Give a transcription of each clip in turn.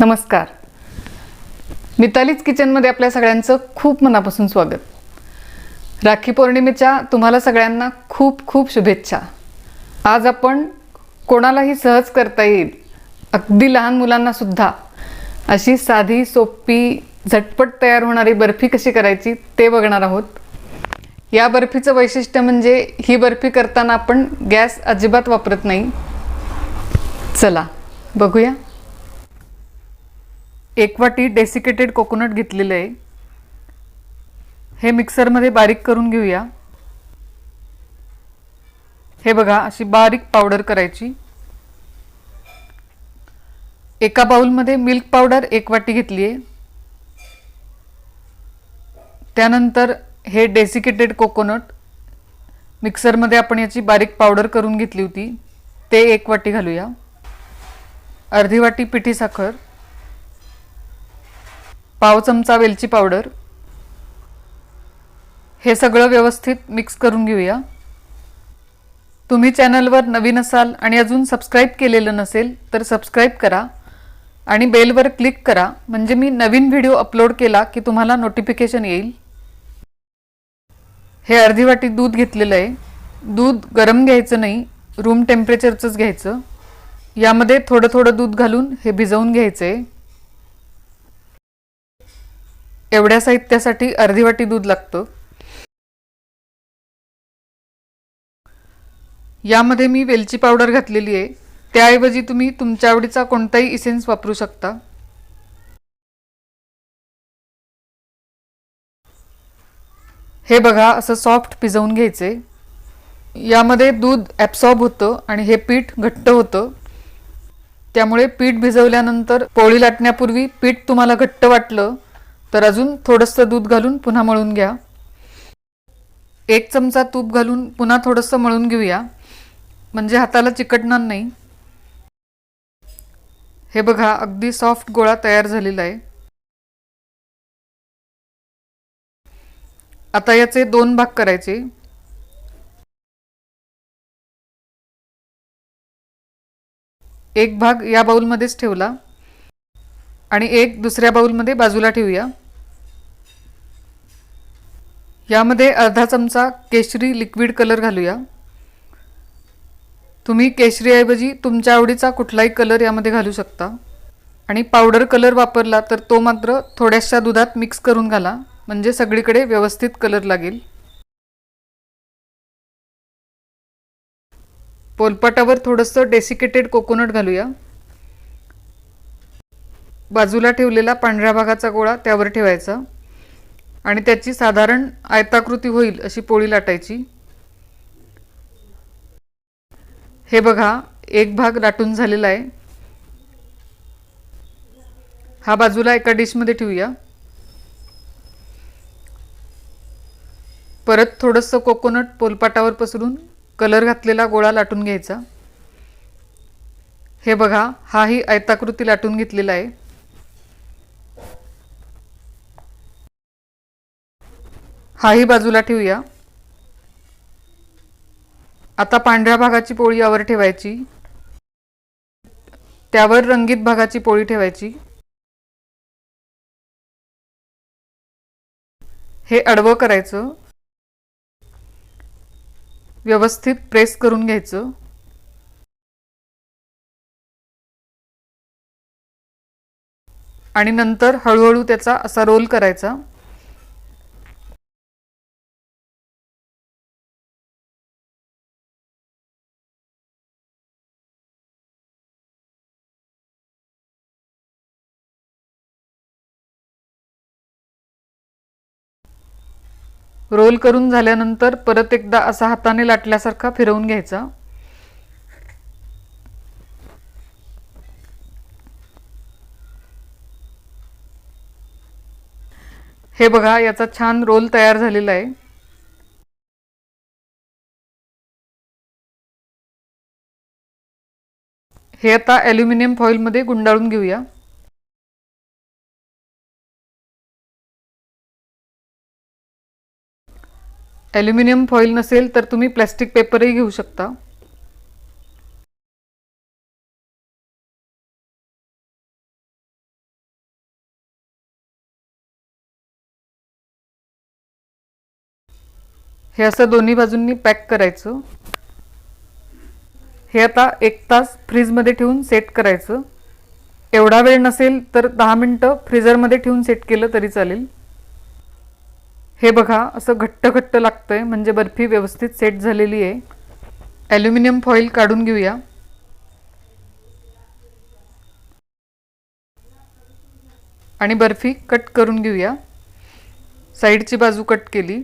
नमस्कार. मितालीच किचनमध्ये आपल्या सगळ्यांचं खूप मनापासून स्वागत. राखी पौर्णिमेच्या तुम्हाला सगळ्यांना खूप खूप शुभेच्छा. आज आपण कोणालाही सहज करता येईल अगदी लहान मुलांनासुद्धा अशी साधी सोपी झटपट तयार होणारी बर्फी कशी करायची ते बघणार आहोत. या बर्फीचं वैशिष्ट्य म्हणजे ही बर्फी करताना आपण गॅस अजिबात वापरत नाही. चला बघूया. एक वाटी डेसिकेटेड कोकोनट घेतलेलं आहे. हे मिक्सरमध्ये बारीक करून घेऊया. हे बघा अशी बारीक पावडर करायची. एका बाउलमध्ये मिल्क पावडर एक वाटी घेतली आहे. त्यानंतर हे डेसिकेटेड कोकोनट मिक्सरमध्ये आपण याची बारीक पावडर करून घेतली होती. ते एक वाटी घालूया. अर्धी वाटी पिठी साखर. पाव चमचा वेलची पावडर. हे सगळं व्यवस्थित मिक्स करून घेऊया. तुम्ही चॅनलवर नवीन असाल आणि अजून सबस्क्राईब केलेलं नसेल तर सबस्क्राईब करा आणि बेलवर क्लिक करा. म्हणजे मी नवीन व्हिडिओ अपलोड केला की तुम्हाला नोटिफिकेशन येईल. हे अर्धी वाटी दूध घेतलेलं आहे. दूध गरम घ्यायचं नाही रूम टेम्परेचरचंच घ्यायचं. यामध्ये थोडं थोडं दूध घालून हे भिजवून घ्यायचं आहे एवढ्या साहित्यासाठी अर्धी वाटी दूध लागतं. यामध्ये मी वेलची पावडर घातलेली आहे. त्याऐवजी तुम्ही तुमच्या आवडीचा कोणताही इसेन्स वापरू शकता. हे बघा असं सॉफ्ट भिजवून घ्यायचे यामध्ये दूध ॲब्सॉर्ब होतं आणि हे पीठ घट्ट होतं. त्यामुळे पीठ भिजवल्यानंतर पोळी लाटण्यापूर्वी पीठ तुम्हाला घट्ट वाटलं तर अजून थोडंसं दूध घालून पुन्हा मळून घ्या. एक चमचा तूप घालून पुन्हा थोडंसं मळून घेऊया. म्हणजे हाताला चिकटणार नाही. हे बघा अगदी सॉफ्ट गोळा तयार झालेला आहे. आता याचे दोन भाग करायचे. एक भाग या बाउलमध्येच ठेवला. आणि एक दुसऱ्या बाउलमध्ये बाजूला ठेवूया. यामध्ये अर्धा चमचा केशरी लिक्विड कलर घालूया. तुम्ही केशरीऐवजी तुमच्या आवडीचा कुठलाही कलर यामध्ये घालू शकता. आणि पावडर कलर वापरला तर तो मात्र थोड्याशा दुधात मिक्स करून घाला म्हणजे सगळीकडे व्यवस्थित कलर लागेल. पोलपाटावर थोडंसं डेसिकेटेड कोकोनट घालूया. बाजूला ठेवलेला पांढऱ्या भागाचा गोळा त्यावर ठेवायचा. आणि त्याची साधारण आयताकृती होईल अशी पोळी लाटायची. हे बघा एक भाग लाटून झालेला आहे. हा बाजूला एका डिशमध्ये ठेवूया. परत थोडंसं कोकोनट पोलपाटावर पसरून कलर घातलेला गोळा लाटून घ्यायचा. हे बघा हाही आयताकृती लाटून घेतलेला आहे. हाही बाजूला ठेवूया. आता पांढऱ्या भागाची पोळी यावर ठेवायची. त्यावर रंगीत भागाची पोळी ठेवायची. हे अडवं करायचं. व्यवस्थित प्रेस करून घ्यायचं. आणि नंतर हळूहळू त्याचा असा रोल करायचा. रोल करून झाल्यानंतर परत एकदा असा हाताने लाटल्यासारखा फिरवून घ्यायचा. हे बघा याचा छान रोल तयार झालेला आहे. हे आता ॲल्युमिनियम फॉईलमध्ये गुंडाळून घेऊया. ॲल्युमिनियम फॉईल नसेल तर तुम्ही प्लॅस्टिक पेपरही घेऊ शकता. हे असं दोन्ही बाजूंनी पॅक करायचं. हे आता एक तास फ्रीजमध्ये ठेवून सेट करायचं. एवढा वेळ नसेल तर दहा मिनटं फ्रीजरमध्ये ठेवून सेट केलं तरी चालेल. हे बघा असं घट्ट घट्ट लागतं आहे म्हणजे बर्फी व्यवस्थित सेट झालेली आहे. ॲल्युमिनियम फॉईल काढून घेऊया. आणि बर्फी कट करून घेऊया. साईडची बाजू कट केली.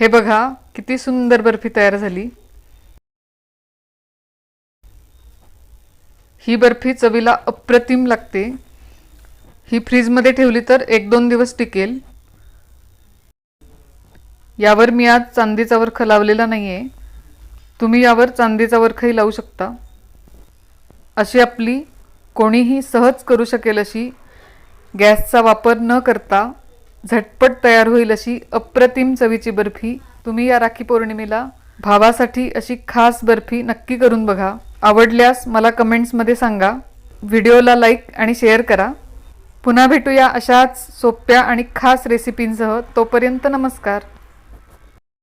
हे बघा किती सुंदर बर्फी तयार झाली. ही बर्फी चवीला अप्रतिम लागते. ही फ्रीजमध्ये ठेवली तर एक दोन दिवस टिकेल. यावर मी आज चांदीचा वर्ख लावलेला नाही आहे तुम्ही यावर चांदीचा वर्खही लावू शकता. अशी आपली कोणीही सहज करू शकेल अशी गॅसचा वापर न करता झटपट तयार होईल अशी अप्रतिम चवीची बर्फी तुम्ही या राखी पौर्णिमेला भावासाठी अशी खास बर्फी नक्की करून बघा. आवडल्यास मला कमेंट्समध्ये सांगा. व्हिडिओला लाईक आणि शेअर करा. पुन्हा भेटूया अशाच सोप्या आणि खास रेसिपींसह तोपर्यंत नमस्कार.